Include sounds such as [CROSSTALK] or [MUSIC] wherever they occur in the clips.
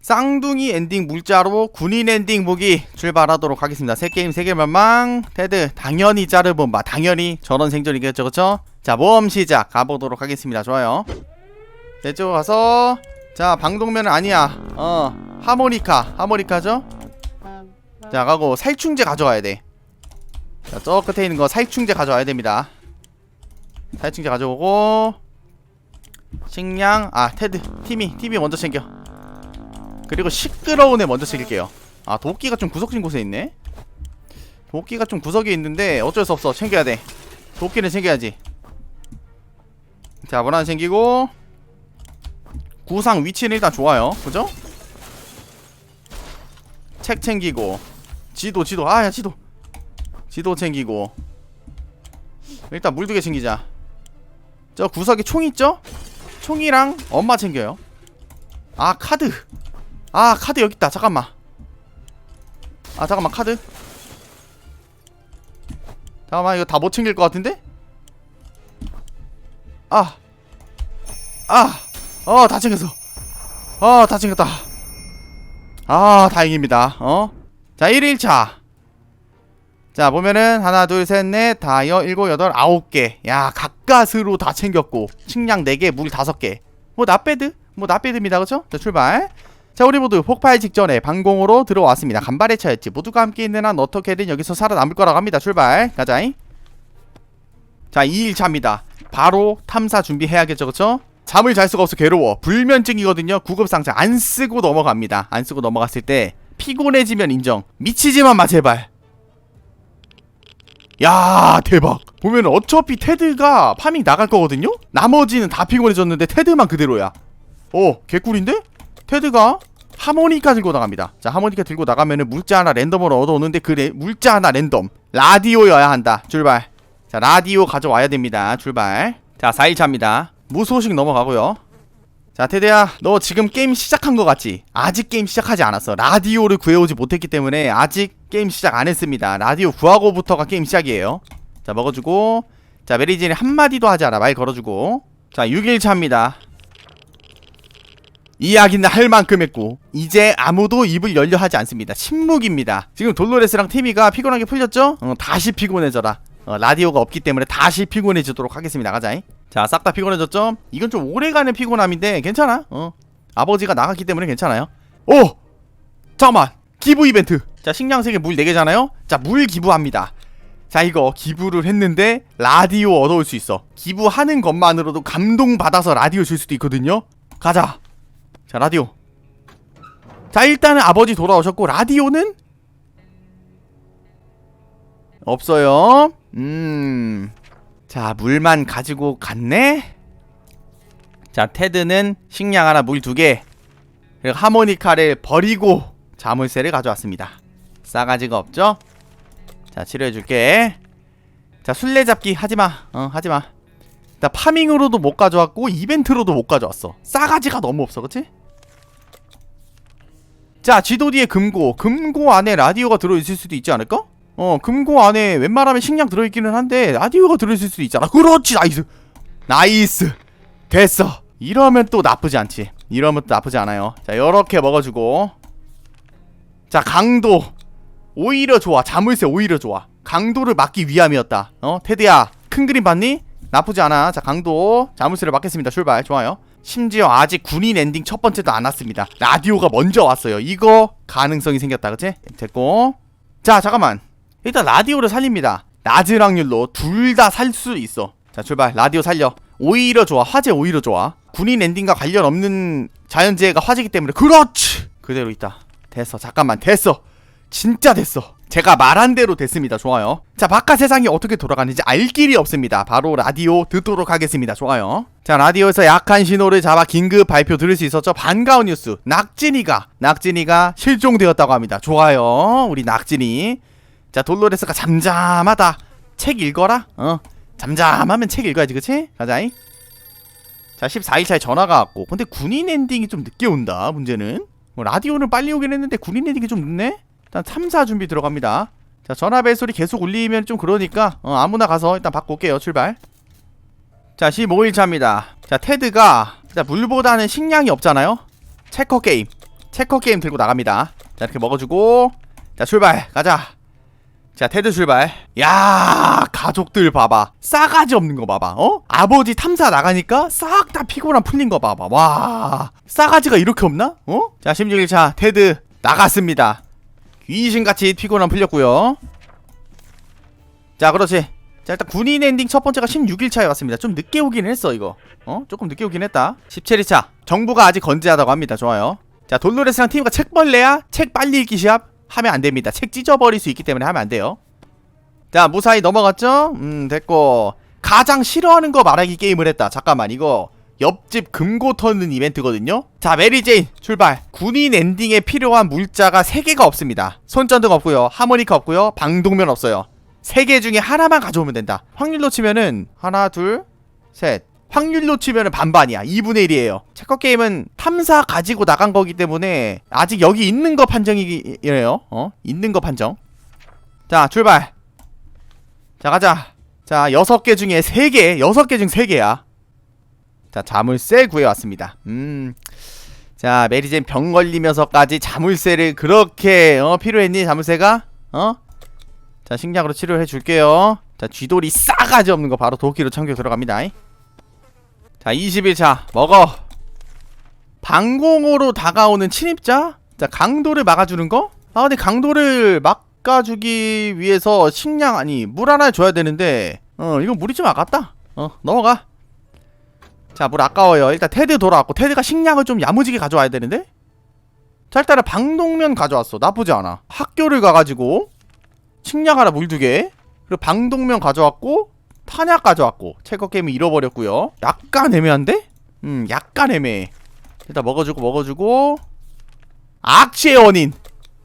쌍둥이 엔딩 물자로 군인 엔딩 무기 출발하도록 하겠습니다. 새 게임 세계 멸망 테드 당연히 자르본바 당연히 저런 생존이겠죠 그쵸? 자 모험 시작 가보도록 하겠습니다. 좋아요. 네, 이쪽 가서 자 방독면은 아니야. 어 하모니카 하모니카죠? 자 가고 살충제 가져와야 돼. 자저 끝에 있는 거 살충제 가져와야 됩니다. 살충제 가져오고 식량 아 테드 티미 티미 먼저 챙겨. 그리고 시끄러운 애 먼저 챙길게요. 아 도끼가 좀 구석진 곳에 있네? 도끼가 좀 구석에 있는데 어쩔 수 없어. 챙겨야 돼. 도끼는 챙겨야지. 자 원하는 챙기고. 구상 위치는 일단 좋아요. 그죠? 책 챙기고. 지도 지도. 아야 지도. 지도 챙기고. 일단 물 두 개 챙기자. 저 구석에 총 있죠? 총이랑 엄마 챙겨요. 아 카드 아 카드 여기 있다. 잠깐만. 아 잠깐만 카드. 잠깐만 이거 다 못 챙길 것 같은데? 아. 아. 어 다 챙겼어 어 다 챙겼다. 아 다행입니다. 어 자 1일차. 자 보면은 하나 둘 셋 넷 다여 일곱 여덟 아홉 개야 가까스로 다 챙겼고. 식량 4개 물 5개. 뭐 나빼드? 뭐 나빼드입니다. 그쵸? 자 출발 자 우리 모두 폭발 직전에 방공으로 들어왔습니다. 간발의 차였지. 모두가 함께 있는 한 어떻게든 여기서 살아남을 거라고 합니다. 출발. 가자잉. 자 2일차입니다. 바로 탐사 준비해야겠죠 그쵸? 잠을 잘 수가 없어. 괴로워. 불면증이거든요. 구급상자. 안 쓰고 넘어갑니다. 안 쓰고 넘어갔을 때 피곤해지면 인정. 미치지만 마 제발. 야 대박. 보면 어차피 테드가 파밍 나갈 거거든요? 나머지는 다 피곤해졌는데 테드만 그대로야. 오 개꿀인데? 테드가 하모니카 들고 나갑니다. 자, 하모니카 들고 나가면은 물자 하나 랜덤으로 얻어오는데 그 레, 물자 하나 랜덤. 라디오여야 한다. 출발. 자, 라디오 가져와야 됩니다. 출발. 자, 4일차입니다. 무소식 넘어가고요. 자, 테드야, 너 지금 게임 시작한 거 같지? 아직 게임 시작하지 않았어. 라디오를 구해오지 못했기 때문에 아직 게임 시작 안 했습니다. 라디오 구하고부터가 게임 시작이에요. 자, 먹어주고. 자, 메리진이 한마디도 하지 않아. 말 걸어주고. 자, 6일차입니다. 이야기는 할 만큼 했고 이제 아무도 입을 열려 하지 않습니다. 침묵입니다. 지금 돌로레스랑 티미가 피곤하게 풀렸죠? 어, 다시 피곤해져라. 어, 라디오가 없기 때문에 다시 피곤해지도록 하겠습니다. 가자잉. 자, 싹 다 피곤해졌죠? 이건 좀 오래가는 피곤함인데 괜찮아. 어. 아버지가 나갔기 때문에 괜찮아요. 오! 잠깐만. 기부 이벤트. 자, 식량 3개 물 4개잖아요? 자, 물 기부합니다. 자, 이거 기부를 했는데 라디오 얻어올 수 있어. 기부하는 것만으로도 감동받아서 라디오 줄 수도 있거든요. 가자. 자 라디오. 자 일단은 아버지 돌아오셨고 라디오는? 없어요. 음자 물만 가지고 갔네? 자 테드는 식량 하나 물 두개. 그리고 하모니카를 버리고 자물쇠를 가져왔습니다. 싸가지가 없죠? 자 치료해줄게. 자 술래잡기 하지마. 어 하지마. 나 파밍으로도 못 가져왔고 이벤트로도 못 가져왔어. 싸가지가 너무 없어 그치? 자 지도 뒤에 금고. 금고 안에 라디오가 들어있을 수도 있지 않을까? 어 금고 안에 웬만하면 식량 들어있기는 한데 라디오가 들어있을 수도 있잖아. 그렇지 나이스. 나이스. 됐어. 이러면 또 나쁘지 않지. 이러면 또 나쁘지 않아요. 자 요렇게 먹어주고. 자 강도. 오히려 좋아. 자물쇠 오히려 좋아. 강도를 막기 위함이었다. 어 테드야 큰 그림 봤니? 나쁘지 않아. 자 강도. 자물쇠를 막겠습니다. 출발. 좋아요 심지어 아직 군인 엔딩 첫 번째도 안 왔습니다. 라디오가 먼저 왔어요. 이거 가능성이 생겼다. 그치? 됐고. 자, 잠깐만. 일단 라디오를 살립니다. 낮은 확률로 둘 다 살 수 있어. 자, 출발. 라디오 살려. 오히려 좋아. 화재 오히려 좋아. 군인 엔딩과 관련 없는 자연재해가 화재기 때문에 그렇지. 그대로 있다. 됐어. 잠깐만. 됐어. 진짜 됐어. 제가 말한 대로 됐습니다. 좋아요. 자, 바깥 세상이 어떻게 돌아가는지 알 길이 없습니다. 바로 라디오 듣도록 하겠습니다. 좋아요. 자, 라디오에서 약한 신호를 잡아 긴급 발표 들을 수 있었죠. 반가운 뉴스. 낙진이가, 낙진이가 실종되었다고 합니다. 좋아요. 우리 낙진이. 자, 돌로레스가 잠잠하다. 책 읽어라. 어. 잠잠하면 책 읽어야지, 그치? 가자이. 자, 14일차에 전화가 왔고. 근데 군인 엔딩이 좀 늦게 온다, 문제는. 뭐 라디오는 빨리 오긴 했는데 군인 엔딩이 좀 늦네? 일단 탐사 준비 들어갑니다. 자 전화벨 소리 계속 울리면 좀 그러니까 어, 아무나 가서 일단 받고 올게요. 출발. 자 15일차입니다. 자 테드가 자 물보다는 식량이 없잖아요. 체커 게임. 체커 게임 들고 나갑니다. 자 이렇게 먹어주고 자 출발 가자. 자 테드 출발. 야 가족들 봐봐. 싸가지 없는 거 봐봐. 어? 아버지 탐사 나가니까 싹 다 피곤한 풀린 거 봐봐. 와 싸가지가 이렇게 없나? 어? 자 16일차 테드 나갔습니다. 귀신같이 피곤함 풀렸고요. 자 그렇지. 자 일단 군인 엔딩 첫 번째가 16일차에 왔습니다. 좀 늦게 오긴 했어 이거. 어? 조금 늦게 오긴 했다. 17일차 정부가 아직 건재하다고 합니다. 좋아요. 자 돌로레스랑 팀과 책 벌레야 책 빨리 읽기 시합 하면 안 됩니다. 책 찢어버릴 수 있기 때문에 하면 안 돼요. 자 무사히 넘어갔죠? 음 됐고 가장 싫어하는 거 말하기 게임을 했다. 잠깐만 이거 옆집 금고 터는 이벤트거든요. 자 메리제인 출발. 군인 엔딩에 필요한 물자가 3개가 없습니다. 손전등 없고요. 하모니카 없고요. 방독면 없어요. 3개 중에 하나만 가져오면 된다. 확률로 치면은 하나 둘 셋. 확률로 치면은 반반이야. 2분의 1이에요. 체커 게임은 탐사 가지고 나간 거기 때문에 아직 여기 있는 거 판정이에요. 어? 있는 거 판정. 자, 출발. 자, 가자. 자, 6개 중에 3개, 6개 중 3개야. 자, 자물쇠 구해왔습니다. 음. 자, 메리젠 병 걸리면서까지 자물쇠를 그렇게 어, 필요했니? 자물쇠가? 어? 자, 식량으로 치료해 줄게요. 자, 쥐돌이 싸가지 없는 거 바로 도끼로 참겨 들어갑니다. 자 21차 먹어 방공으로 다가오는 침입자 자 강도를 막아주는 거? 아 근데 강도를 막아주기 위해서 식량 아니 물 하나 줘야 되는데 어 이건 물이 좀 아깝다 어 넘어가 자 물 아까워요. 일단 테드 돌아왔고 테드가 식량을 좀 야무지게 가져와야 되는데? 자 일단은 방독면 가져왔어. 나쁘지 않아. 학교를 가가지고 식량 하나 물 두 개 그리고 방독면 가져왔고 탄약 가져왔고 체커 게임을 잃어버렸고요. 약간 애매한데? 음 약간 애매해. 일단 먹어주고 먹어주고. 악취의 원인.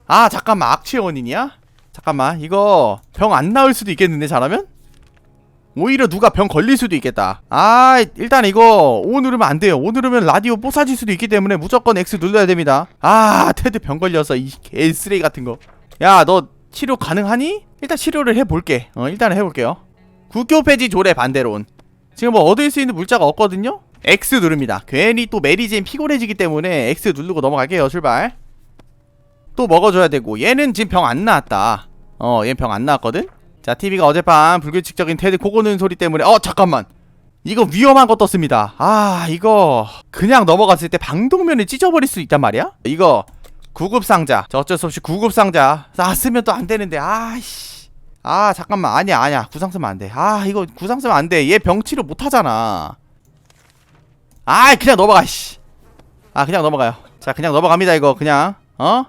아 잠깐만. 악취의 원인이야? 잠깐만. 이거 병 안 나을 수도 있겠는데 잘하면? 오히려 누가 병 걸릴 수도 있겠다 아 일단 이거 O 누르면 안 돼요 O 누르면 라디오 뽀사질 수도 있기 때문에 무조건 X 눌러야 됩니다 아 테드 병 걸려서 이 개쓰레기 같은 거야 너 치료 가능하니? 일단 치료를 해볼게 어 일단은 해볼게요 국교 폐지 조례 반대론. 지금 뭐 얻을 수 있는 물자가 없거든요? X 누릅니다. 괜히 또 메리제인 피곤해지기 때문에 X 누르고 넘어갈게요. 출발. 또 먹어줘야 되고 얘는 지금 병 안 나왔다. 어, 얘는 병안 나왔거든? 자, TV가 어젯밤 불규칙적인 테드 코고는 소리 때문에 어, 잠깐만. 이거 위험한 거 떴습니다. 아, 이거 그냥 넘어갔을 때 방독면을 찢어버릴 수 있단 말이야? 이거 구급상자. 저 어쩔 수 없이 구급상자. 아, 쓰면 또 안 되는데. 아이씨. 아 잠깐만 아니야 아니야 구상 쓰면 안 돼 아 이거 구상 쓰면 안 돼 얘 병치료 못 하잖아 아 그냥 넘어가 씨 아 그냥 넘어가요 자 그냥 넘어갑니다 이거 그냥 어?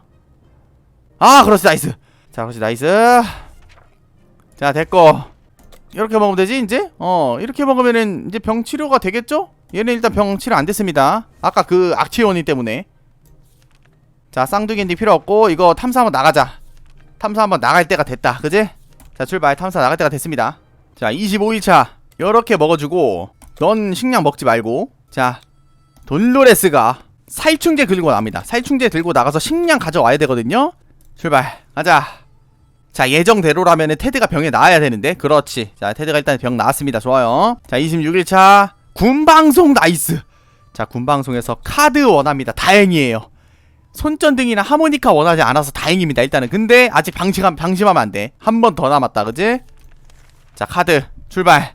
아 그렇지 나이스 자 그렇지 나이스 자 됐고. 이렇게 먹으면 되지 이제? 어 이렇게 먹으면은 이제 병 치료가 되겠죠? 얘는 일단 병 치료 안 됐습니다. 아까 그 악취 원인 때문에. 자 쌍둥이인데 필요 없고 이거 탐사 한번 나가자. 탐사 한번 나갈 때가 됐다. 그지? 자 출발. 탐사 나갈 때가 됐습니다. 자 25일차. 이렇게 먹어주고 넌 식량 먹지 말고. 자 돈로레스가 살충제 들고 납니다. 살충제 들고 나가서 식량 가져와야 되거든요? 출발. 가자 자 예정대로라면 테드가 병에 나와야 되는데. 그렇지. 자 테드가 일단 병 나왔습니다. 좋아요. 자 26일차 군방송 나이스. 자 군방송에서 카드 원합니다. 다행이에요. 손전등이나 하모니카 원하지 않아서 다행입니다 일단은. 근데 아직 방심하면, 방심하면 안돼. 한 번 더 남았다. 그지? 자 카드 출발.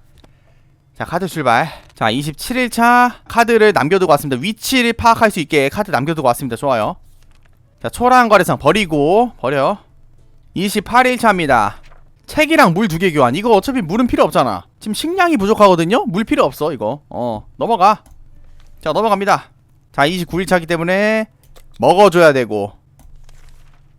자 카드 출발. 자 27일차 카드를 남겨두고 왔습니다. 위치를 파악할 수 있게 카드 남겨두고 왔습니다. 좋아요. 자 초라한 거래상 버리고 버려 28일 차입니다. 책이랑 물 두 개 교환. 이거 어차피 물은 필요 없잖아. 지금 식량이 부족하거든요? 물 필요 없어 이거. 어 넘어가. 자 넘어갑니다. 자 29일 차기 때문에 먹어줘야 되고.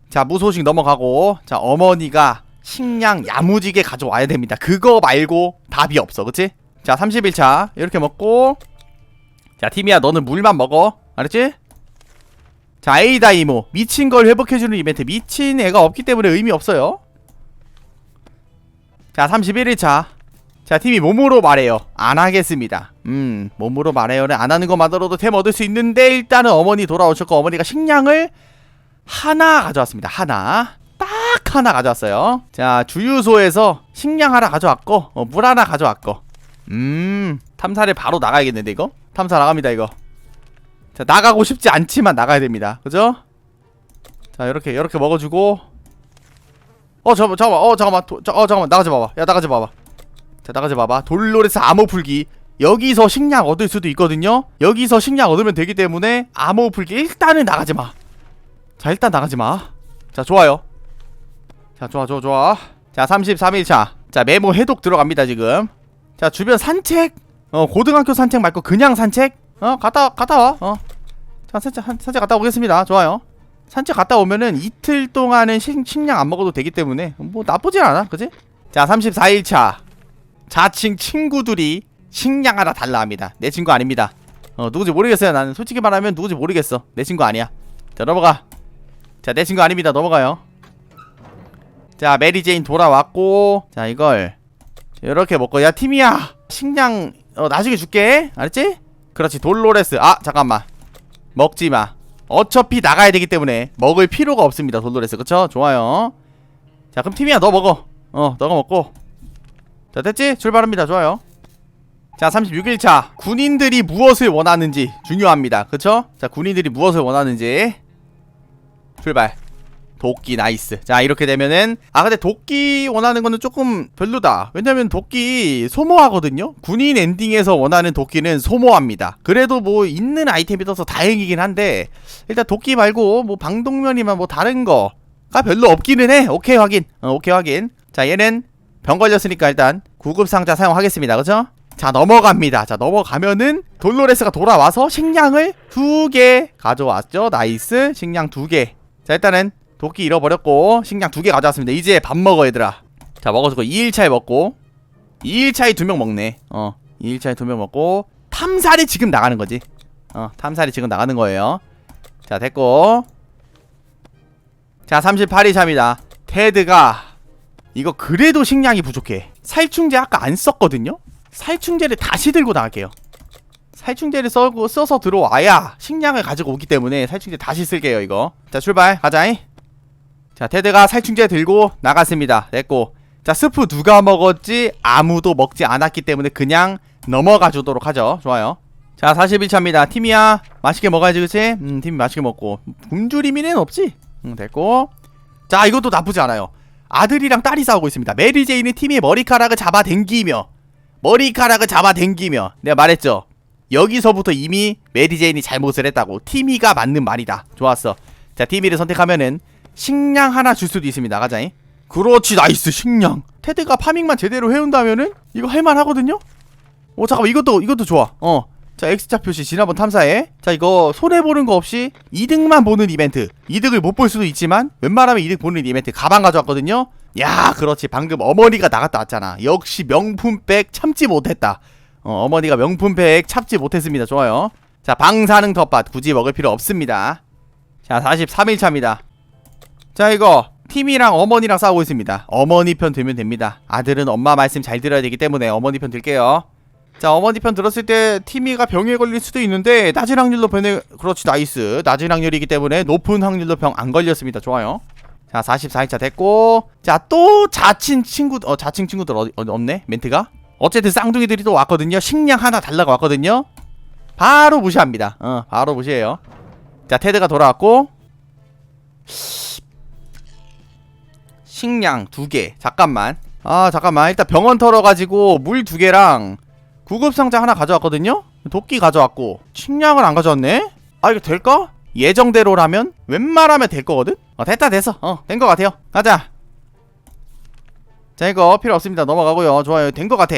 자 무소식 넘어가고. 자 어머니가 식량 야무지게 가져와야 됩니다. 그거 말고 답이 없어 그치? 자 31차. 이렇게 먹고. 자 티미야 너는 물만 먹어. 알았지? 자 에이다 이모. 미친 걸 회복해주는 이벤트. 미친 애가 없기 때문에 의미 없어요. 자 31일차. 자 팀이 몸으로 말해요. 안 하겠습니다. 음 몸으로 말해요는 안 하는 것만으로도 템 얻을 수 있는데 일단은 어머니 돌아오셨고 어머니가 식량을 하나 가져왔습니다. 하나. 딱 하나 가져왔어요. 자 주유소에서 식량 하나 가져왔고 어, 물 하나 가져왔고. 음 탐사를 바로 나가야겠는데 이거? 탐사 나갑니다 이거 자 나가고 싶지 않지만 나가야 됩니다. 그죠? 자 이렇게 이렇게 먹어주고. 어 잠깐만 잠깐만. 어 잠깐만. 도, 자, 어 잠깐만. 나가지 봐봐. 야 나가지 봐봐. 자 나가지 봐봐. 돌로레스 암호 풀기. 여기서 식량 얻을 수도 있거든요? 여기서 식량 얻으면 되기 때문에 암호 풀기 일단은 나가지 마자 일단 나가지 마자 좋아요. 자 좋아 좋아 좋아. 자 33일차. 자 메모 해독 들어갑니다 지금. 자 주변 산책. 어 고등학교 산책 말고 그냥 산책 어 갔다 갔다 와 어 자 산책 한- 산책 갔다 오겠습니다. 좋아요. 산책 갔다 오면은 이틀 동안은 식, 식량 안 먹어도 되기 때문에 뭐 나쁘진 않아 그지? 자 34일차. 자칭 친구들이 식량 하나 달라 합니다. 내 친구 아닙니다. 어 누구지 모르겠어요. 나는 솔직히 말하면 누구지 모르겠어. 내 친구 아니야. 자 넘어가. 자 내 친구 아닙니다. 넘어가요. 자 메리 제인 돌아왔고. 자 이걸. 이렇게 먹고. 야 팀이야. 식량 어 나중에 줄게. 알았지? 그렇지 돌로레스. 아 잠깐만. 먹지마. 어차피 나가야 되기 때문에 먹을 필요가 없습니다 돌로레스. 그쵸? 좋아요. 자 그럼 팀이야 너 먹어. 어 너가 먹고. 자 됐지? 출발합니다. 좋아요. 자 36일차. 군인들이 무엇을 원하는지 중요합니다. 그쵸? 자 군인들이 무엇을 원하는지. 출발 도끼 나이스. 자 이렇게 되면은 아 근데 도끼 원하는 거는 조금 별로다. 왜냐면 도끼 소모하거든요? 군인 엔딩에서 원하는 도끼는 소모합니다. 그래도 뭐 있는 아이템이 떠서 다행이긴 한데 일단 도끼 말고 뭐 방독면이나 뭐 다른 거가 별로 없기는 해. 오케이 확인. 어, 오케이 확인. 자 얘는 병 걸렸으니까 일단 구급 상자 사용하겠습니다. 그죠? 자 넘어갑니다. 자 넘어가면은 돌로레스가 돌아와서 식량을 두 개 가져왔죠? 나이스. 식량 두개자 일단은 도끼 잃어버렸고 식량 두 개 가져왔습니다. 이제 밥 먹어 얘들아. 자 먹어주고 2일차에 먹고 2일차에 두 명 먹네. 어 2일차에 두 명 먹고 탐살이 지금 나가는 거지. 어 탐살이 지금 나가는 거예요. 자 됐고. 자 38일차입니다. 테드가 이거 그래도 식량이 부족해. 살충제 아까 안 썼거든요? 살충제를 다시 들고 나갈게요. 살충제를 써서 들어와야 식량을 가지고 오기 때문에 살충제 다시 쓸게요 이거. 자 출발. 가자잉 자 테드가 살충제 들고 나갔습니다. 됐고 자 스프 누가 먹었지? 아무도 먹지 않았기 때문에 그냥 넘어가 주도록 하죠. 좋아요. 자 41차입니다. 팀이야 맛있게 먹어야지 그치? 음 팀이 맛있게 먹고. 굶주림이는 없지? 응 됐고. 자 이것도 나쁘지 않아요. 아들이랑 딸이 싸우고 있습니다. 메리제이는 팀의 머리카락을 잡아당기며 머리카락을 잡아당기며 내가 말했죠. 여기서부터 이미 메리제인이 잘못을 했다고. 티미가 맞는 말이다. 좋았어. 자 티미를 선택하면은 식량 하나 줄 수도 있습니다 가자잉 그렇지 나이스 식량. 테드가 파밍만 제대로 해온다면은 이거 할만하거든요? 오 잠깐만 이것도 이것도 좋아. 어 자 X자 표시 지난번 탐사에. 자 이거 손해보는 거 없이 이득만 보는 이벤트. 이득을 못 볼 수도 있지만 웬만하면 이득 보는 이벤트 가방 가져왔거든요? 야 그렇지. 방금 어머니가 나갔다 왔잖아. 역시 명품백 참지 못했다. 어, 어머니가 명품백 참지 못했습니다. 좋아요. 자 방사능 텃밭 굳이 먹을 필요 없습니다. 자 43일차입니다 자 이거 팀이랑 어머니랑 싸우고 있습니다. 어머니 편 들면 됩니다. 아들은 엄마 말씀 잘 들어야 되기 때문에 어머니 편 들게요. 자 어머니 편 들었을 때 티미가 병에 걸릴 수도 있는데 낮은 확률로 병에 그렇지 나이스. 낮은 확률이기 때문에 높은 확률로 병 안 걸렸습니다. 좋아요. 자 44일차 됐고. 자 또 자친 친구 어 자칭 친구들 어디, 어디 없네? 멘트가? 어쨌든 쌍둥이들이 또 왔거든요. 식량 하나 달라고 왔거든요. 바로 무시합니다. 어 바로 무시해요. 자 테드가 돌아왔고 식량 두 개. 잠깐만. 아 잠깐만. 일단 병원 털어가지고 물 두 개랑 구급상자 하나 가져왔거든요? 도끼 가져왔고. 식량을 안 가져왔네? 아 이거 될까? 예정대로라면 웬만하면 될 거거든? 어 됐다 됐어. 어된 거 같아요. 가자. 자 이거 필요 없습니다. 넘어가고요. 좋아요. 된 거 같아.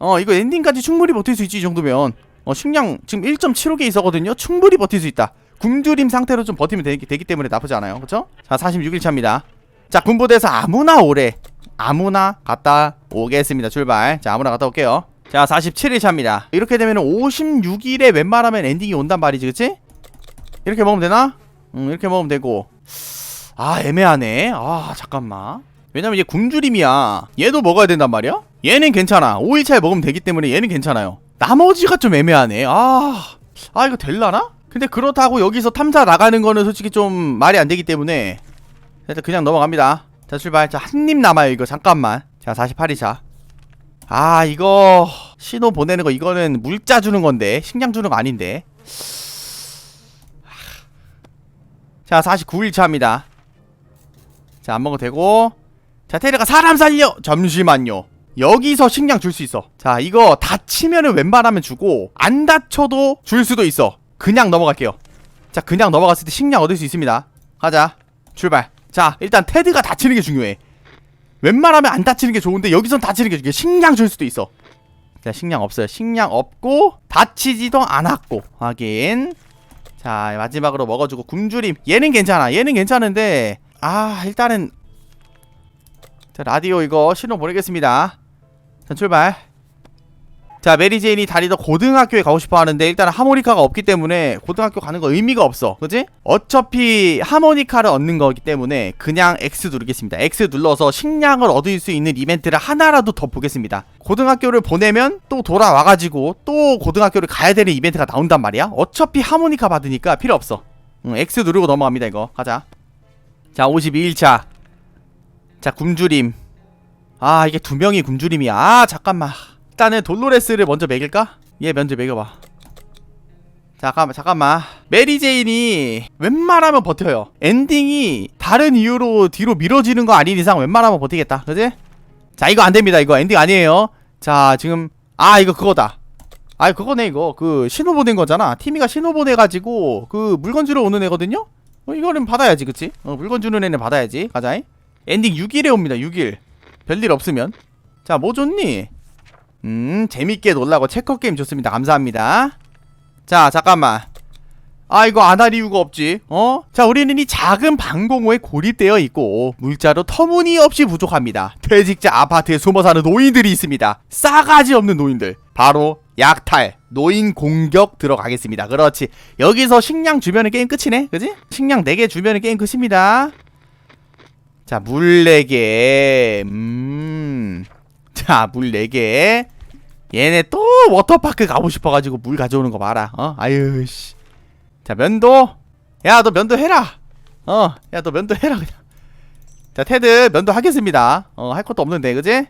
어 이거 엔딩까지 충분히 버틸 수 있지 이 정도면. 어 식량 지금 1.75개 있었거든요. 충분히 버틸 수 있다. 굶주림 상태로 좀 버티면 되기, 되기 때문에 나쁘지 않아요. 그쵸? 자 46일차입니다 자 군부대에서 아무나 오래 아무나 갔다 오겠습니다. 출발. 자 아무나 갔다 올게요. 자 47일 차입니다. 이렇게 되면 56일에 웬만하면 엔딩이 온단 말이지 그치? 이렇게 먹으면 되나? 응 이렇게 먹으면 되고. 아 애매하네. 아 잠깐만. 왜냐면 얘 굶주림이야. 얘도 먹어야 된단 말이야? 얘는 괜찮아. 5일차에 먹으면 되기 때문에 얘는 괜찮아요. 나머지가 좀 애매하네. 아, 아 이거 될라나? 근데 그렇다고 여기서 탐사 나가는 거는 솔직히 좀 말이 안 되기 때문에 일단 그냥 넘어갑니다. 자 출발. 자 한 입 남아요 이거. 잠깐만. 자 48일차 아 이거 신호 보내는 거 이거는 물자 주는 건데 식량 주는 거 아닌데. 자 49일 차입니다. 자 안 먹어도 되고. 자 테드가 사람 살려! 잠시만요. 여기서 식량 줄 수 있어. 자 이거 다치면은 웬만하면 주고 안 다쳐도 줄 수도 있어. 그냥 넘어갈게요. 자 그냥 넘어갔을 때 식량 얻을 수 있습니다. 가자. 출발 자 일단 테드가 다치는 게 중요해. 웬만하면 안 다치는 게 좋은데 여기선 다치는 게 중요해. 식량 줄 수도 있어. 자 식량 없어요. 식량 없고 다치지도 않았고 확인. 자 마지막으로 먹어주고 굶주림. 얘는 괜찮아. 얘는 괜찮은데 아 일단은 자 라디오 이거 신호 보내겠습니다. 자 출발 자 메리제인이 다리도 고등학교에 가고 싶어 하는데 일단 하모니카가 없기 때문에 고등학교 가는 거 의미가 없어. 그지? 어차피 하모니카를 얻는 거기 때문에 그냥 X 누르겠습니다. X 눌러서 식량을 얻을 수 있는 이벤트를 하나라도 더 보겠습니다. 고등학교를 보내면 또 돌아와가지고 또 고등학교를 가야 되는 이벤트가 나온단 말이야. 어차피 하모니카 받으니까 필요 없어. 응, X 누르고 넘어갑니다 이거. 가자. 자 52일차. 자 굶주림. 아 이게 두 명이 굶주림이야. 아 잠깐만 일단은 돌로레스를 먼저 먹일까? 얘 먼저 먹여봐. 잠깐만 잠깐만. 메리제인이 웬만하면 버텨요. 엔딩이 다른 이유로 뒤로 미뤄지는 거 아닌 이상 웬만하면 버티겠다. 그지? 자 이거 안됩니다. 이거 엔딩 아니에요. 자 지금 아 이거 그거다. 아 그거네 이거. 그 신호 보낸 거잖아. 티미가 신호 보내가지고 그 물건 주러 오는 애거든요? 어, 이거는 받아야지 그치? 어, 물건 주는 애는 받아야지. 가자이 엔딩 6일에 옵니다 6일. 별일 없으면. 자뭐 좋니? 음 재밌게 놀라고 체커게임 좋습니다. 감사합니다. 자 잠깐만. 아 이거 안 할 이유가 없지. 어? 자 우리는 이 작은 방공호에 고립되어 있고 물자로 터무니없이 부족합니다. 퇴직자 아파트에 숨어 사는 노인들이 있습니다. 싸가지 없는 노인들. 바로 약탈 노인 공격 들어가겠습니다. 그렇지. 여기서 식량 주면은 게임 끝이네. 그지? 식량 4개 주면은 게임 끝입니다. 자, 물 4개. 음. 자, [LAUGHS] 물 4개. 얘네 또 워터파크 가고 싶어가지고 물 가져오는 거 봐라. 어? 아유, 씨. 자, 면도. 야, 너 면도 해라. 어, 야, 너 면도 해라, 그냥. 자, 테드, 면도 하겠습니다. 어, 할 것도 없는데, 그지?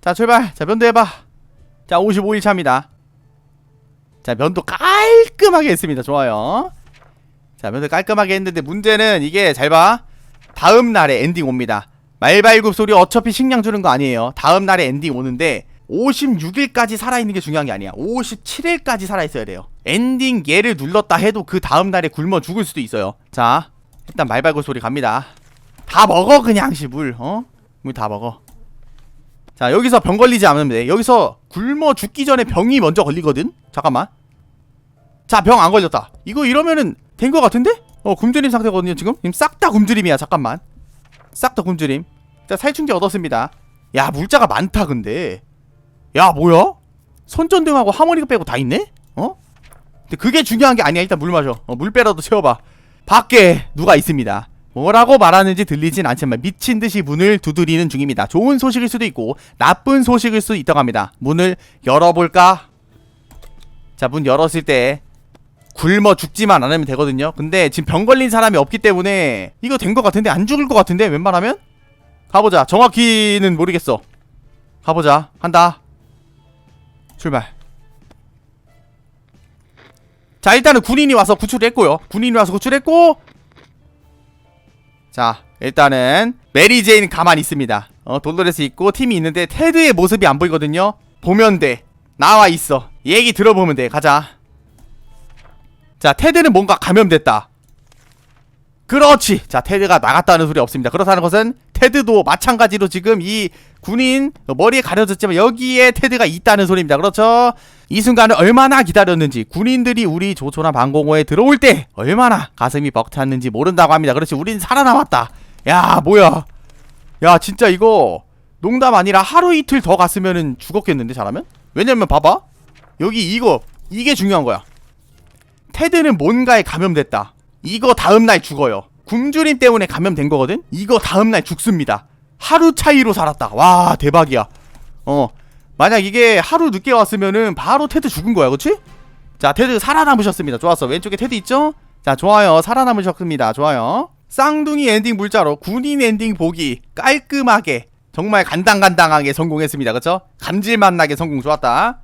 자, 출발. 자, 면도 해봐. 자, 55일 차입니다. 자, 면도 깔끔하게 했습니다. 좋아요. 자, 면도 깔끔하게 했는데, 문제는 이게, 잘 봐. 다음 날에 엔딩 옵니다. 말발굽 소리 어차피 식량 주는 거 아니에요. 다음 날에 엔딩 오는데 56일까지 살아있는 게 중요한 게 아니야. 57일까지 살아있어야 돼요. 엔딩 얘를 눌렀다 해도 그 다음 날에 굶어 죽을 수도 있어요. 자, 일단 말발굽 소리 갑니다. 다 먹어 그냥 씨 물. 어? 물 다 먹어. 자, 여기서 병 걸리지 않으면 돼. 여기서 굶어 죽기 전에 병이 먼저 걸리거든. 잠깐만. 자, 병 안 걸렸다. 이거 이러면은 된 거 같은데? 어 굶주림 상태거든요 지금 지금 싹 다 굶주림이야 잠깐만 싹 다 굶주림 자 살충제 얻었습니다. 야 물자가 많다 근데. 야 뭐야? 손전등하고 하모니카 빼고 다 있네? 어? 근데 그게 중요한 게 아니야. 일단 물 마셔. 어, 물 빼라도 채워봐. 밖에 누가 있습니다. 뭐라고 말하는지 들리진 않지만 미친 듯이 문을 두드리는 중입니다. 좋은 소식일 수도 있고 나쁜 소식일 수도 있다고 합니다. 문을 열어볼까? 자 문 열었을 때 굶어 죽지만 않으면 되거든요. 근데 지금 병 걸린 사람이 없기 때문에 이거 된 것 같은데 안 죽을 것 같은데 웬만하면 가보자. 정확히는 모르겠어. 가보자. 한다. 출발. 자 일단은 군인이 와서 구출했고요. 군인이 와서 구출했고 자 일단은 메리제인 가만히 있습니다. 어 돌로레스 있고 팀이 있는데 테드의 모습이 안 보이거든요. 보면 돼. 나와 있어. 얘기 들어보면 돼. 가자. 자 테드는 뭔가 감염됐다 그렇지 자 테드가 나갔다는 소리 없습니다 그렇다는 것은 테드도 마찬가지로 지금 이 군인 머리에 가려졌지만 여기에 테드가 있다는 소리입니다. 그렇죠? 이 순간을 얼마나 기다렸는지 군인들이 우리 조초나 방공호에 들어올 때 얼마나 가슴이 벅찼는지 모른다고 합니다. 그렇지 우린 살아남았다. 야 뭐야? 야 진짜 이거 농담 아니라 하루 이틀 더 갔으면은 죽었겠는데 잘하면? 왜냐면 봐봐. 여기 이거 이게 중요한 거야. 테드는 뭔가에 감염됐다. 이거 다음날 죽어요. 굶주림 때문에 감염된 거거든? 이거 다음날 죽습니다. 하루 차이로 살았다. 와, 대박이야. 어. 만약 이게 하루 늦게 왔으면은 바로 테드 죽은 거야, 그치? 자, 테드 살아남으셨습니다. 좋았어. 왼쪽에 테드 있죠? 자, 좋아요. 살아남으셨습니다. 좋아요. 쌍둥이 엔딩 물자로 군인 엔딩 보기 깔끔하게 정말 간당간당하게 성공했습니다. 그쵸? 감질맛 나게 성공 좋았다.